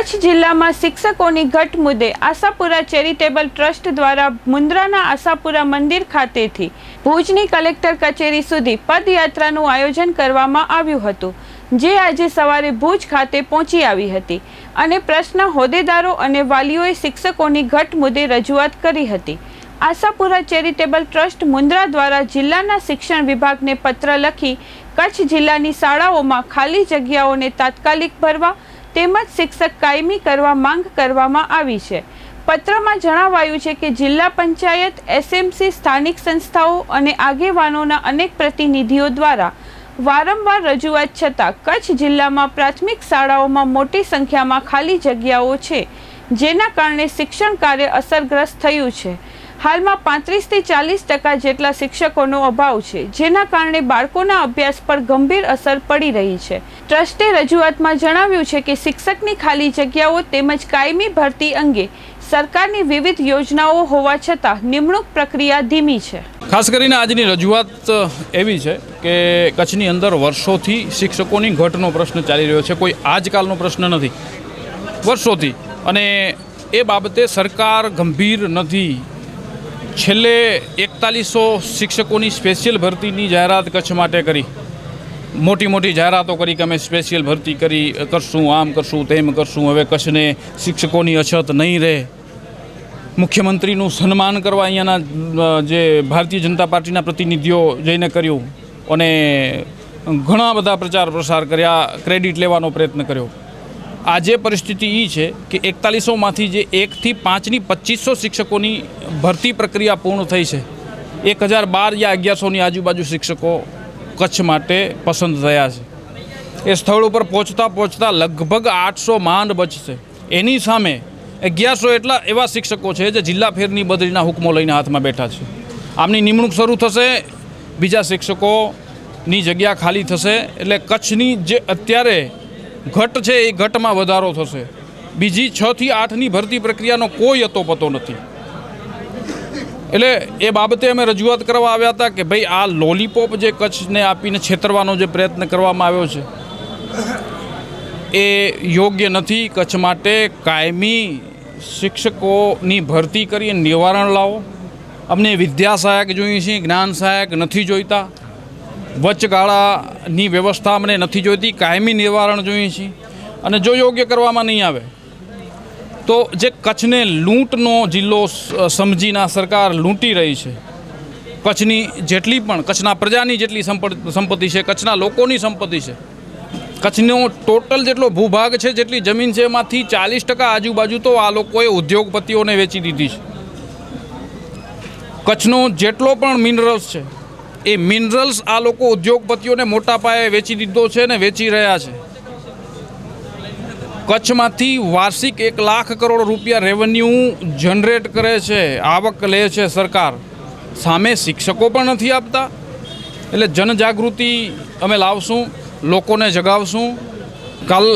કચ્છ જિલ્લામાં શિક્ષકોની ઘટ મુદ્દે આશાપુરા ચેરિટેબલ ટ્રસ્ટ દ્વારા મુન્દ્રાના આશાપુરા મંદિર ખાતેથી ભુજની કલેક્ટર કચેરી સુધી પદયાત્રાનું આયોજન કરવામાં આવ્યું હતું, જે આજે સવારે ભુજ ખાતે પહોંચી આવી હતી અને પ્રશ્ન હોદ્દેદારો અને વાલીઓએ શિક્ષકોની ઘટ મુદ્દે રજૂઆત કરી હતી. આશાપુરા ચેરિટેબલ ટ્રસ્ટ મુન્દ્રા દ્વારા જિલ્લાના શિક્ષણ વિભાગને પત્ર લખી કચ્છ જિલ્લાની શાળાઓમાં ખાલી જગ્યાઓને તાત્કાલિક ભરવા તેમજ શિક્ષક કાયમી કરવા માંગ કરવામાં આવી છે. પત્રમાં જણાવાયું છે કે જિલ્લા પંચાયત, એસએમસી, સ્થાનિક સંસ્થાઓ અને આગેવાનોના અનેક પ્રતિનિધિઓ દ્વારા વારંવાર રજૂઆત છતાં કચ્છ જિલ્લામાં પ્રાથમિક શાળાઓમાં મોટી સંખ્યામાં ખાલી જગ્યાઓ છે, જેના કારણે શિક્ષણ કાર્ય અસરગ્રસ્ત થયું છે. હાલમાં પાંત્રીસથી ચાલીસ ટકા જેટલા શિક્ષકોનો અભાવ છે, જેના કારણે બાળકોના અભ્યાસ પર ગંભીર અસર પડી રહી છે. ટ્રસ્ટે રજૂઆતમાં જણાવ્યું છે કે શિક્ષકની ખાલી જગ્યાઓ તેમજ કાયમી ભરતી અંગે સરકારની વિવિધ યોજનાઓ હોવા છતાં નિમણૂક પ્રક્રિયા ધીમી છે. ખાસ કરીને આજની રજૂઆત એવી છે કે કચ્છની અંદર વર્ષોથી શિક્ષકોની ઘટનો પ્રશ્ન ચાલી રહ્યો છે, કોઈ આજકાલનો પ્રશ્ન નથી. વર્ષોથી. અને એ બાબતે સરકાર ગંભીર નથી. છેલ્લે એકતાલીસો શિક્ષકોની સ્પેશિયલ ભરતીની જાહેરાત કચ્છ માટે કરી. મોટી મોટી જાહેરાતો કરી કે અમે સ્પેશિયલ ભરતી કરી, કરશું, આમ કરશું, તેમ કરશું. હવે કચ્છને શિક્ષકોની અછત નહીં રહે. મુખ્યમંત્રીનું સન્માન કરવા અહીંયાના જે ભારતીય જનતા પાર્ટીના પ્રતિનિધિઓ જઈને કર્યું અને ઘણા બધા પ્રચાર પ્રસાર કર્યા, ક્રેડિટ લેવાનો પ્રયત્ન કર્યો. આજે પરિસ્થિતિ એ છે કે એકતાલીસોમાંથી જે એકથી પાંચની પચીસો શિક્ષકોની ભરતી પ્રક્રિયા પૂર્ણ થઈ છે. એક હજાર બાર યા અગિયારસોની આજુબાજુ શિક્ષકો કચ્છ માટે પસંદ થયા છે. એ સ્થળ ઉપર પહોંચતા પહોંચતા લગભગ આઠસો માંડ બચશે. એની સામે અગિયારસો એટલા એવા શિક્ષકો છે જે જિલ્લા ફેરની બદલીના હુકમો લઈને હાથમાં બેઠા છે. આમની નિમણૂક શરૂ થશે, બીજા શિક્ષકોની જગ્યા ખાલી થશે, એટલે કચ્છની જે અત્યારે ઘટ છે એ ઘટમાં વધારો થશે. બીજી છથી આઠની ભરતી પ્રક્રિયાનો કોઈ અતો પતો નથી. એટલે એ બાબતે અમે રજૂઆત કરવા આવ્યા હતા કે ભાઈ, આ લોલીપોપ જે કચ્છને આપીને છેતરવાનો જે પ્રયત્ન કરવામાં આવ્યો છે, એ યોગ્ય નથી. કચ્છ માટે કાયમી શિક્ષકોની ભરતી કરી નિવારણ લાવો. અમને વિદ્યા સહાયક જોઈએ છીએ, જ્ઞાન સહાયક નથી જોઈતા. વચગાળાની વ્યવસ્થા અમને નથી જોઈતી, કાયમી નિવારણ જોઈએ છીએ અને જો યોગ્ય કરવામાં નહીં આવે, તો જે કચ્છને લૂંટનો જિલ્લો સમજીને સરકાર લૂંટી રહી છે, કચ્છની જેટલી પણ, કચ્છના પ્રજાની જેટલી સંપત્તિ છે, કચ્છના લોકોની સંપત્તિ છે, કચ્છનો ટોટલ જેટલો ભૂભાગ છે, જેટલી જમીન છે, એમાંથી ચાલીસ ટકા આજુબાજુ તો આ લોકોએ ઉદ્યોગપતિઓને વેચી દીધી છે. કચ્છનો જેટલો પણ મિનરલ્સ છે એ મિનરલ્સ આ લોકો ઉદ્યોગપતિઓને મોટા પાયે વેચી દીધો છે ને વેચી રહ્યા છે. કચ્છમાંથી વાર્ષિક એક લાખ કરોડ રૂપિયા રેવન્યુ જનરેટ કરે છે, આવક લે છે સરકાર. સામે શિક્ષકો પણ નથી આપતા. એટલે જનજાગૃતિ અમે લાવશું, લોકોને જગાવશું. કાલ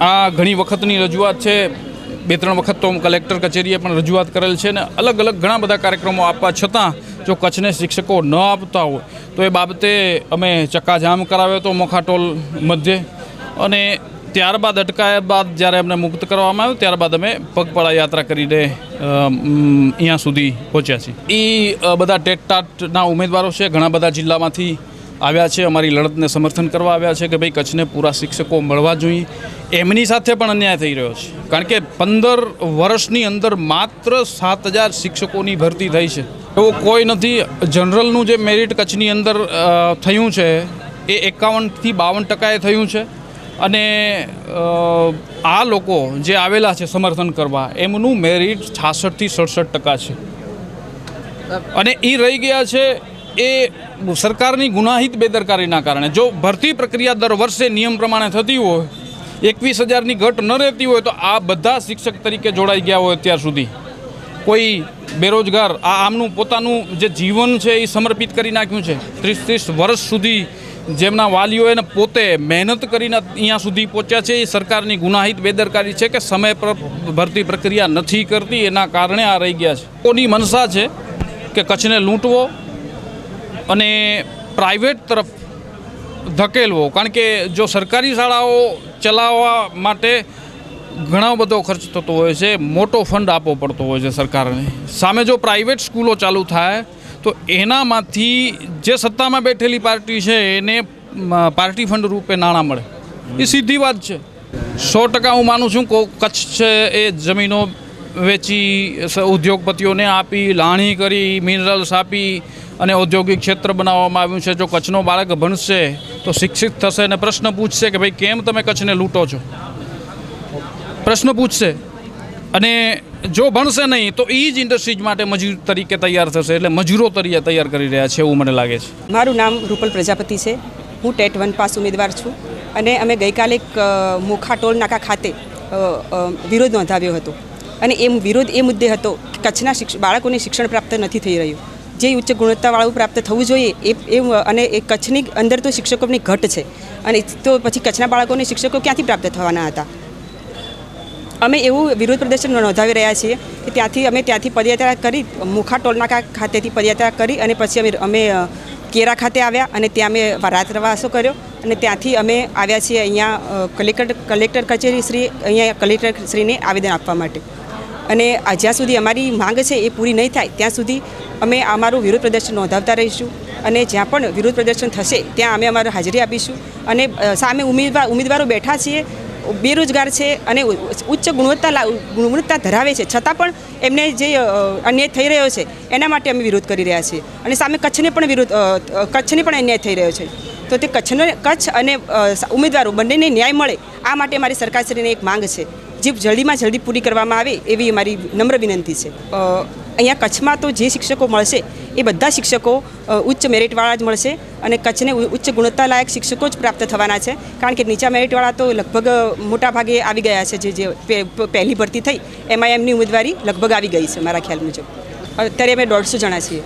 આ ઘણી વખતની રજૂઆત છે. બે ત્રણ વખત તો કલેક્ટર કચેરીએ પણ રજૂઆત કરેલ છે ને અલગ અલગ ઘણા બધા કાર્યક્રમો આપવા છતાં જો કચ્છને શિક્ષકો ન આપતા હોય, તો એ બાબતે અમે ચક્કાજામ કરાવ્યો હતો મોખાટોલ મધ્યે. અને ત્યારબાદ, અટકાયા બાદ જ્યારે અમને મુક્ત કરવામાં આવ્યું, ત્યારબાદ અમે પગપાળા યાત્રા કરીને અહીંયા સુધી પહોંચ્યા છીએ. એ બધા ટેટટાટના ઉમેદવારો છે, ઘણા બધા જિલ્લામાંથી આવ્યા છે, અમારી લડતને સમર્થન કરવા આવ્યા છે કે ભાઈ કચ્છને પૂરા શિક્ષકો મળવા જોઈએ. એમની સાથે પણ અન્યાય થઈ રહ્યો છે. કારણ કે પંદર વર્ષની અંદર માત્ર સાત હજાર શિક્ષકોની ભરતી થઈ છે. એવો કોઈ નથી. જનરલનું જે મેરિટ કચ્છની અંદર થયું છે, એ એકાવનથી બાવન ટકાએ થયું છે. અને આ લોકો જે આવેલા છે સમર્થન કરવા, એમનું મેરિટ છાસઠથી સડસઠ ટકા છે. અને એ રહી ગયા છે, એ સરકારની ગુનાહિત બેદરકારીના કારણે, જો ભરતી પ્રક્રિયા દર વર્ષે નિયમ પ્રમાણે થતી હોય, એકવીસ હજારની ઘટ ન રહેતી હોય, તો આ બધા શિક્ષક તરીકે જોડાઈ ગયા હોય અત્યાર સુધી. કોઈ બેરોજગાર, આ આમનું પોતાનું જે જીવન છે એ સમર્પિત કરી નાખ્યું છે. ત્રીસ ત્રીસ વર્ષ સુધી જેમના વાલીઓ એને પોતે મહેનત કરીને અહીંયા સુધી પહોંચ્યા છે, એ સરકારની ગુનાહિત બેદરકારી છે કે સમય પર ભરતી પ્રક્રિયા નથી કરતી, એના કારણે આ રહી ગયા છે. કોની મનસા છે કે કચ્છને લૂંટવો? અને પ્રાઇવેટ તરફ ધકેલવો. કારણ કે જો સરકારી શાળાઓ ચલાવવા માટે ઘણો બધો ખર્ચ થતો હોય છે, મોટો ફંડ આપવો પડતો હોય છે સરકારને. સામે જો પ્રાઇવેટ સ્કૂલો ચાલુ થાય, તો એનામાંથી જે સત્તામાં બેઠેલી પાર્ટી છે, એને પાર્ટી ફંડ રૂપે નાણાં મળે. એ સીધી વાત છે. સો ટકા હું માનું છું કે કચ્છ છે એ જમીનો વેચી, ઉદ્યોગપતિઓને આપી, લાણી કરી મિનરલ્સ આપી અને ઔદ્યોગિક ક્ષેત્ર બનાવવામાં આવ્યું છે. જો કચ્છનો બાળક ભણશે તો શિક્ષિત થશે અને પ્રશ્ન પૂછશે કે ભાઈ કેમ તમે કચ્છને લૂંટો છો? પ્રશ્ન પૂછશે. અને જો ભણશે નહીં તો એ જ ઇન્ડસ્ટ્રીઝ માટે મજૂર તરીકે તૈયાર થશે એટલે મજૂરો તરીકે તૈયાર કરી રહ્યા છે એવું મને લાગે છે. મારું નામ રૂપલ પ્રજાપતિ છે. હું ટેટ વન પાસ ઉમેદવાર છું અને અમે ગઈકાલે એક મોખા ટોલ નાકા ખાતે વિરોધ નોંધાવ્યો હતો. અને એ વિરોધ એ મુદ્દે હતો કચ્છના બાળકોને શિક્ષણ પ્રાપ્ત નથી થઈ રહ્યું. જે ઉચ્ચ ગુણવત્તાવાળું પ્રાપ્ત થવું જોઈએ એ એ અને એ કચ્છની અંદર તો શિક્ષકોની ઘટ છે. અને તો પછી કચ્છના બાળકોને શિક્ષકો ક્યાંથી પ્રાપ્ત થવાના હતા? અમે એવું વિરોધ પ્રદર્શન નોંધાવી રહ્યા છીએ કે ત્યાંથી અમે ત્યાંથી પદયાત્રા કરી મુખા ટોલનાકા ખાતેથી પદયાત્રા કરી અને પછી અમે અમે કેરા ખાતે આવ્યા અને ત્યાં અમે રાત્રવાસો કર્યો અને ત્યાંથી અમે આવ્યા છીએ અહીંયા કલેક્ટર કલેક્ટર કચેરી શ્રી, અહીંયા કલેક્ટર શ્રીને આવેદન આપવા માટે. અને જ્યાં સુધી અમારી માંગ છે એ પૂરી નહીં થાય, ત્યાં સુધી અમે અમારું વિરોધ પ્રદર્શન નોંધાવતા રહીશું અને જ્યાં પણ વિરોધ પ્રદર્શન થશે, ત્યાં અમે અમારી હાજરી આપીશું અને સામે ઉમેદવાર, ઉમેદવારો બેઠા છીએ, બેરોજગાર છે અને ઉચ્ચ ગુણવત્તા ગુણવત્તા ધરાવે છે. છતાં પણ એમને જે અન્યાય થઈ રહ્યો છે, એના માટે અમે વિરોધ કરી રહ્યા છીએ. અને સામે કચ્છને પણ વિરોધ કચ્છને પણ અન્યાય થઈ રહ્યો છે. તો તે કચ્છનો, કચ્છ અને ઉમેદવારો બંનેને ન્યાય મળે, આ માટે મારી સરકારશ્રીને એક માંગ છે. જે જલ્દીમાં જલ્દી પૂરી કરવામાં આવે એવી અમારી નમ્ર વિનંતી છે. અહીંયા કચ્છમાં તો જે શિક્ષકો મળશે એ બધા શિક્ષકો ઉચ્ચ મેરિટવાળા જ મળશે અને કચ્છને ઉચ્ચ ગુણવત્તાલાયક શિક્ષકો જ પ્રાપ્ત થવાના છે. કારણ કે નીચા મેરિટવાળા તો લગભગ મોટા ભાગે આવી ગયા છે જે જે પહેલી ભરતી થઈ એમાં એમની ઉમેદવારી લગભગ આવી ગઈ છે મારા ખ્યાલ મુજબ. અત્યારે અમે દોઢસો જણા છીએ.